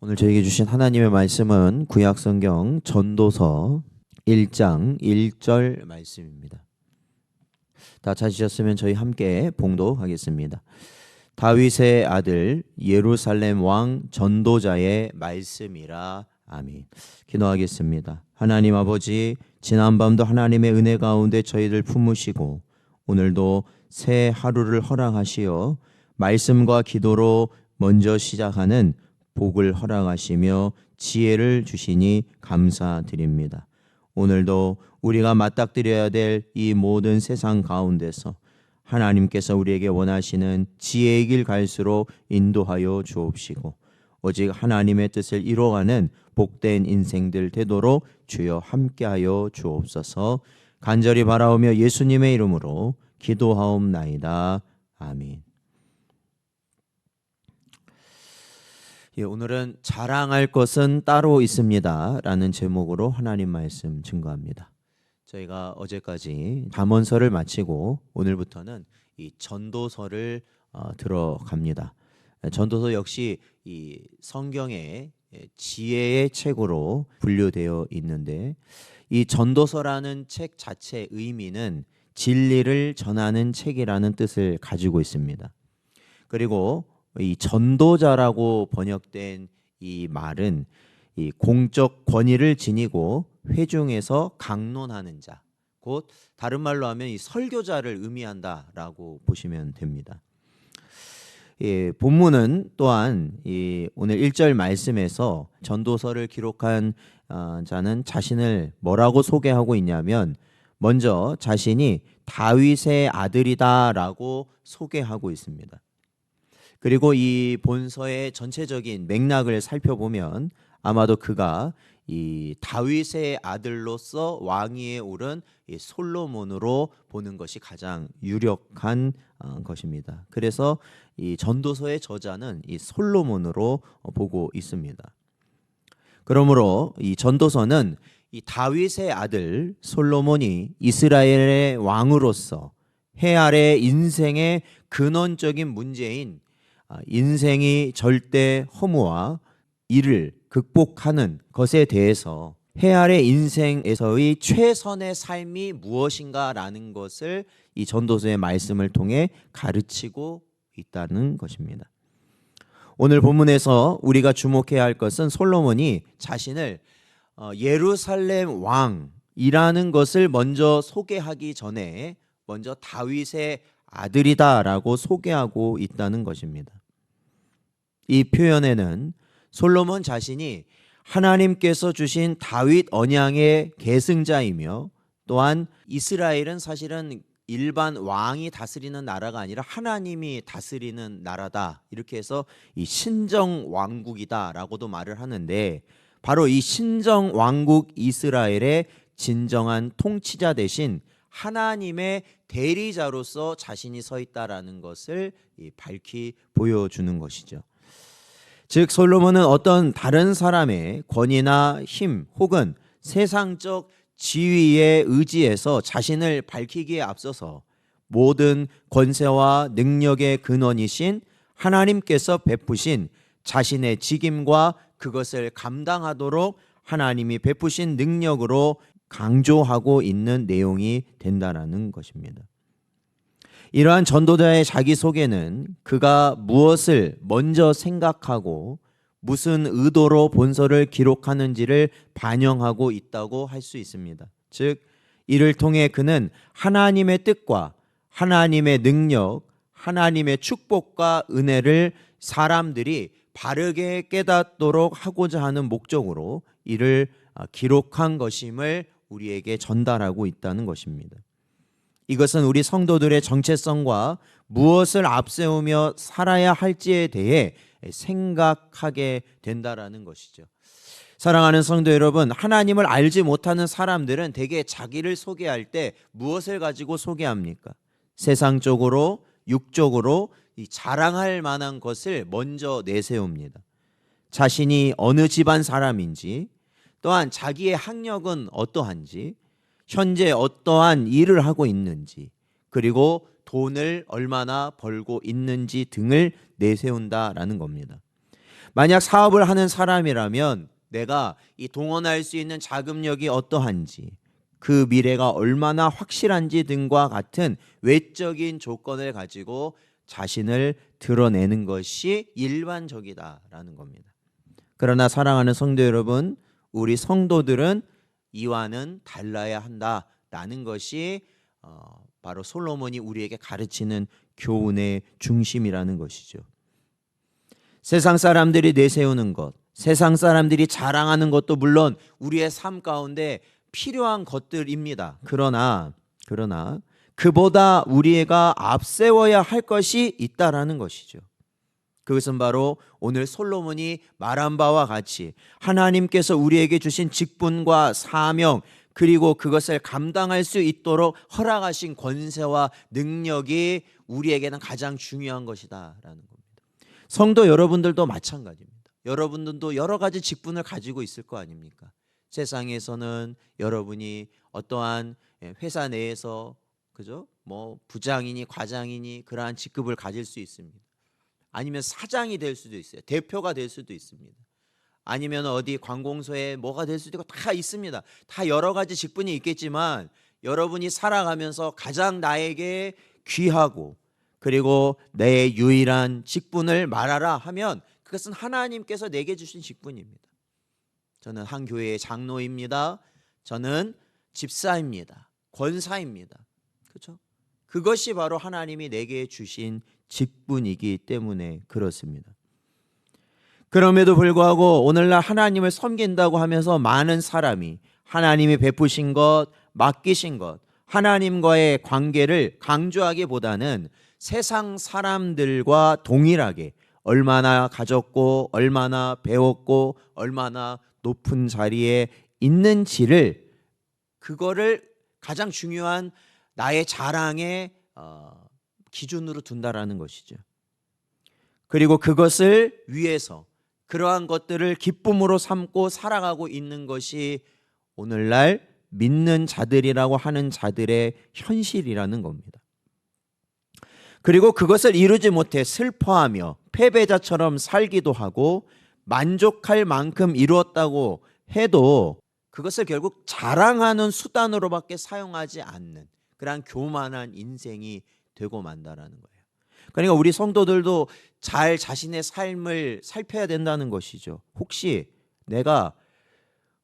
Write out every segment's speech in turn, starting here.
오늘 저에게 주신 하나님의 말씀은 구약 성경 전도서 1장 1절 말씀입니다. 다 찾으셨으면 저희 함께 봉독하겠습니다. 다윗의 아들 예루살렘 왕 전도자의 말씀이라 아멘. 기도하겠습니다. 하나님 아버지 지난밤도 하나님의 은혜 가운데 저희를 품으시고 오늘도 새 하루를 허락하시어 말씀과 기도로 먼저 시작하는 복을 허락하시며 지혜를 주시니 감사드립니다. 오늘도 우리가 맞닥뜨려야 될 이 모든 세상 가운데서 하나님께서 우리에게 원하시는 지혜의 길 갈수록 인도하여 주옵시고 오직 하나님의 뜻을 이루어가는 복된 인생들 되도록 주여 함께하여 주옵소서 간절히 바라오며 예수님의 이름으로 기도하옵나이다. 아멘. 예, 오늘은 자랑할 것은 따로 있습니다라는 제목으로 하나님 말씀 증거합니다. 저희가 어제까지 담원서를 마치고 오늘부터는 이 전도서를 어, 들어갑니다. 전도서 역시 이 성경의 지혜의 책으로 분류되어 있는데 이 전도서라는 책 자체의 의미는 진리를 전하는 책이라는 뜻을 가지고 있습니다. 그리고 이 전도자라고 번역된 이 말은 이 공적 권위를 지니고 회중에서 강론하는 자, 곧 다른 말로 하면 이 설교자를 의미한다라고 보시면 됩니다. 예, 본문은 또한 이 오늘 1절 말씀에서 전도서를 기록한 어, 자는 자신을 뭐라고 소개하고 있냐면 먼저 자신이 다윗의 아들이다라고 소개하고 있습니다. 그리고 이 본서의 전체적인 맥락을 살펴보면 아마도 그가 이 다윗의 아들로서 왕위에 오른 이 솔로몬으로 보는 것이 가장 유력한 어, 것입니다. 그래서 이 전도서의 저자는 이 솔로몬으로 보고 있습니다. 그러므로 이 전도서는 이 다윗의 아들 솔로몬이 이스라엘의 왕으로서 해 아래 인생의 근원적인 문제인 아, 인생이 절대 허무와 이를 극복하는 것에 대해서 해 아래 인생에서의 최선의 삶이 무엇인가라는 것을 이 전도서의 말씀을 통해 가르치고 있다는 것입니다. 오늘 본문에서 우리가 주목해야 할 것은 솔로몬이 자신을 어, 예루살렘 왕이라는 것을 먼저 소개하기 전에 먼저 다윗의 아들이다라고 소개하고 있다는 것입니다. 이 표현에는 솔로몬 자신이 하나님께서 주신 다윗 언양의 계승자이며 또한 이스라엘은 사실은 일반 왕이 다스리는 나라가 아니라 하나님이 다스리는 나라다. 이렇게 해서 이 신정 왕국이다라고도 말을 하는데 바로 이 신정 왕국 이스라엘의 진정한 통치자 대신 하나님의 대리자로서 자신이 서 있다라는 것을 밝히 보여주는 것이죠. 즉 솔로몬은 어떤 다른 사람의 권위나 힘 혹은 세상적 지위에 의지해서 자신을 밝히기에 앞서서 모든 권세와 능력의 근원이신 하나님께서 베푸신 자신의 직임과 그것을 감당하도록 하나님이 베푸신 능력으로 강조하고 있는 내용이 된다라는 것입니다. 이러한 전도자의 자기소개는 그가 무엇을 먼저 생각하고 무슨 의도로 본서를 기록하는지를 반영하고 있다고 할 수 있습니다. 즉, 이를 통해 그는 하나님의 뜻과 하나님의 능력, 하나님의 축복과 은혜를 사람들이 바르게 깨닫도록 하고자 하는 목적으로 이를 기록한 것임을 우리에게 전달하고 있다는 것입니다. 이것은 우리 성도들의 정체성과 무엇을 앞세우며 살아야 할지에 대해 생각하게 된다라는 것이죠. 사랑하는 성도 여러분, 하나님을 알지 못하는 사람들은 대개 자기를 소개할 때 무엇을 가지고 소개합니까? 세상적으로, 육적으로 자랑할 만한 것을 먼저 내세웁니다. 자신이 어느 집안 사람인지, 또한 자기의 학력은 어떠한지, 현재 어떠한 일을 하고 있는지 그리고 돈을 얼마나 벌고 있는지 등을 내세운다라는 겁니다. 만약 사업을 하는 사람이라면 내가 이 동원할 수 있는 자금력이 어떠한지 그 미래가 얼마나 확실한지 등과 같은 외적인 조건을 가지고 자신을 드러내는 것이 일반적이다라는 겁니다. 그러나 사랑하는 성도 여러분, 우리 성도들은 이와는 달라야 한다라는 것이 어, 바로 솔로몬이 우리에게 가르치는 교훈의 중심이라는 것이죠. 세상 사람들이 내세우는 것, 세상 사람들이 자랑하는 것도 물론 우리의 삶 가운데 필요한 것들입니다. 그러나 그러나 그보다 우리가 앞세워야 할 것이 있다라는 것이죠. 그것은 바로 오늘 솔로몬이 말한 바와 같이 하나님께서 우리에게 주신 직분과 사명 그리고 그것을 감당할 수 있도록 허락하신 권세와 능력이 우리에게는 가장 중요한 것이다라는 겁니다. 성도 여러분들도 마찬가지입니다. 여러분들도 여러 가지 직분을 가지고 있을 거 아닙니까? 세상에서는 여러분이 어떠한 예, 회사 내에서 그죠? 뭐 부장이니 과장이니 그러한 직급을 가질 수 있습니다. 아니면 사장이 될 수도 있어요. 대표가 될 수도 있습니다. 아니면 어디 관공서에 뭐가 될 수도 있고 다 있습니다. 다 여러 가지 직분이 있겠지만 여러분이 살아가면서 가장 나에게 귀하고 그리고 내 유일한 직분을 말하라 하면 그것은 하나님께서 내게 주신 직분입니다. 저는 한 교회의 장로입니다. 저는 집사입니다. 권사입니다. 그렇죠? 그것이 바로 하나님이 내게 주신 직분이기 때문에 그렇습니다. 그럼에도 불구하고 오늘날 하나님을 섬긴다고 하면서 많은 사람이 하나님이 베푸신 것, 맡기신 것, 하나님과의 관계를 강조하기보다는 세상 사람들과 동일하게 얼마나 가졌고 얼마나 배웠고 얼마나 높은 자리에 있는지를 그거를 가장 중요한 나의 자랑의 어, 기준으로 둔다라는 것이죠. 그리고 그것을 위해서 그러한 것들을 기쁨으로 삼고 살아가고 있는 것이 오늘날 믿는 자들이라고 하는 자들의 현실이라는 겁니다. 그리고 그것을 이루지 못해 슬퍼하며 패배자처럼 살기도 하고 만족할 만큼 이루었다고 해도 그것을 결국 자랑하는 수단으로밖에 사용하지 않는 그러한 교만한 인생이 되고 만다라는 거예요. 그러니까 우리 성도들도 잘 자신의 삶을 살펴야 된다는 것이죠. 혹시 내가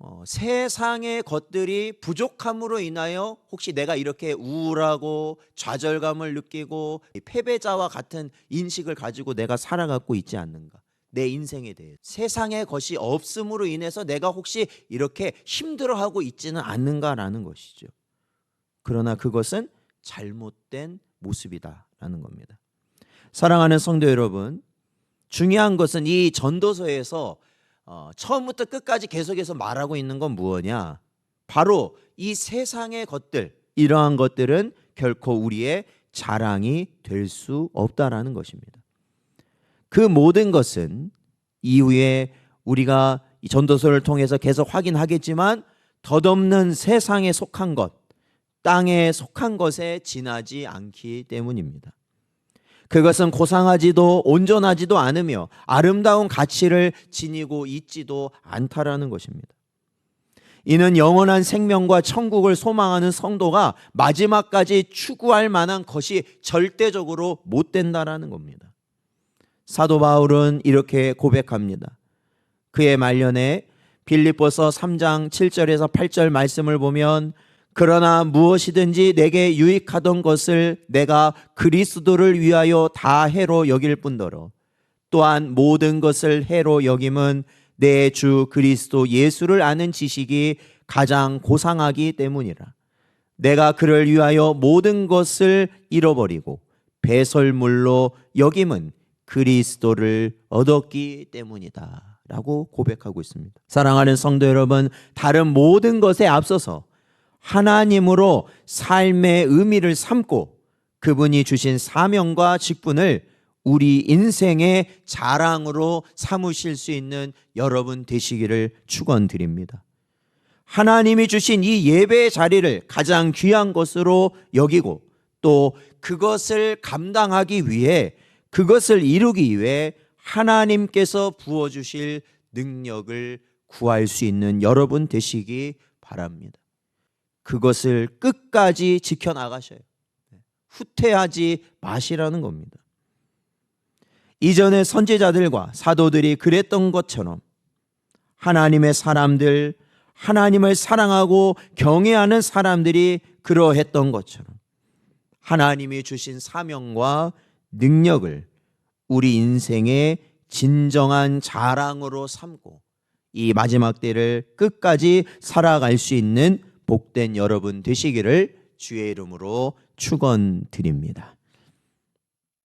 어, 세상의 것들이 부족함으로 인하여 혹시 내가 이렇게 우울하고 좌절감을 느끼고 패배자와 같은 인식을 가지고 내가 살아가고 있지 않는가? 내 인생에 대해 세상의 것이 없음으로 인해서 내가 혹시 이렇게 힘들어하고 있지는 않는가라는 것이죠. 그러나 그것은 잘못된 모습이다라는 겁니다. 사랑하는 성도 여러분, 중요한 것은 이 전도서에서 어, 처음부터 끝까지 계속해서 말하고 있는 건 무엇냐? 바로 이 세상의 것들, 이러한 것들은 결코 우리의 자랑이 될 수 없다라는 것입니다. 그 모든 것은 이후에 우리가 이 전도서를 통해서 계속 확인하겠지만 덧없는 세상에 속한 것, 땅에 속한 것에 지나지 않기 때문입니다. 그것은 고상하지도 온전하지도 않으며 아름다운 가치를 지니고 있지도 않다라는 것입니다. 이는 영원한 생명과 천국을 소망하는 성도가 마지막까지 추구할 만한 것이 절대적으로 못 된다라는 겁니다. 사도 바울은 이렇게 고백합니다. 그의 말년에 빌립보서 3장 7절에서 8절 말씀을 보면 그러나 무엇이든지 내게 유익하던 것을 내가 그리스도를 위하여 다 해로 여길 뿐더러 또한 모든 것을 해로 여김은 내 주 그리스도 예수를 아는 지식이 가장 고상하기 때문이라. 내가 그를 위하여 모든 것을 잃어버리고 배설물로 여김은 그리스도를 얻었기 때문이다. 라고 고백하고 있습니다. 사랑하는 성도 여러분, 다른 모든 것에 앞서서 하나님으로 삶의 의미를 삼고 그분이 주신 사명과 직분을 우리 인생의 자랑으로 삼으실 수 있는 여러분 되시기를 축원드립니다. 하나님이 주신 이 예배의 자리를 가장 귀한 것으로 여기고 또 그것을 감당하기 위해 그것을 이루기 위해 하나님께서 부어 주실 능력을 구할 수 있는 여러분 되시기 바랍니다. 그것을 끝까지 지켜 나가셔요. 후퇴하지 마시라는 겁니다. 이전의 선지자들과 사도들이 그랬던 것처럼 하나님의 사람들, 하나님을 사랑하고 경외하는 사람들이 그러했던 것처럼 하나님이 주신 사명과 능력을 우리 인생의 진정한 자랑으로 삼고 이 마지막 때를 끝까지 살아갈 수 있는 복된 여러분 되시기를 주의 이름으로 축원드립니다.